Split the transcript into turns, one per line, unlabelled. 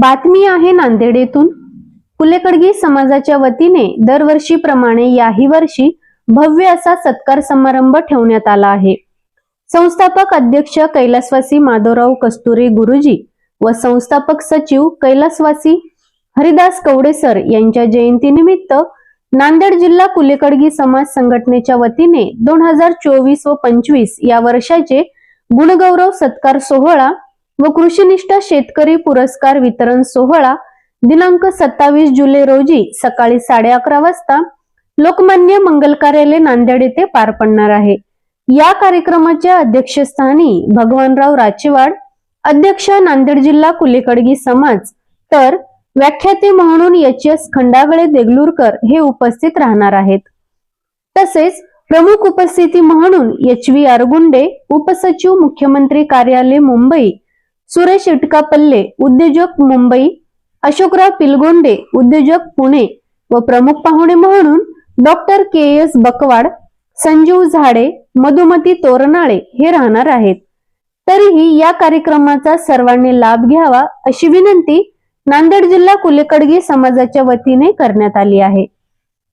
बातमी आहे नांदेड येथून कुलेकडगी समाजाच्या वतीने दरवर्षीप्रमाणे याही वर्षी भव्य असा सत्कार समारंभ ठेवण्यात आला आहे. संस्थापक अध्यक्ष कैलासवासी माधवराव कस्तुरे गुरुजी व संस्थापक सचिव कैलासवासी हरिदास कवडे सर यांच्या जयंतीनिमित्त नांदेड जिल्हा कुलेकडगी समाज संघटनेच्या वतीने दोन हजार चोवीस व पंचवीस या वर्षाचे गुणगौरव सत्कार सोहळा व कृषीनिष्ठ शेतकरी पुरस्कार वितरण सोहळा दिनांक सत्तावीस जुलै रोजी सकाळी साडे अकरा वाजता लोकमान्य मंगल कार्यालय नांदेड येथे पार पडणार आहे. या कार्यक्रमाच्या अध्यक्षस्थानी भगवानराव राचेवाड अध्यक्ष नांदेड जिल्हा कुलेकडगी समाज तर व्याख्याते म्हणून एच एस खंडागळे देगलूरकर हे उपस्थित राहणार आहेत. तसेच प्रमुख उपस्थिती म्हणून एच व्ही आरगुंडे उपसचिव मुख्यमंत्री कार्यालय मुंबई सुरेश इटकापल्ले उद्योजक मुंबई अशोकराव पिलगोंडे उद्योजक पुणे व प्रमुख पाहुणे म्हणून doctor K S Bakwad Sanjeev Zade Madhumati Toranale हे राहणार आहेत. तरीही या कार्यक्रमाचा सर्वांनी लाभ घ्यावा अशी विनंती नांदेड जिल्हा कुलेकडगी समाजाच्या वतीने करण्यात आली आहे.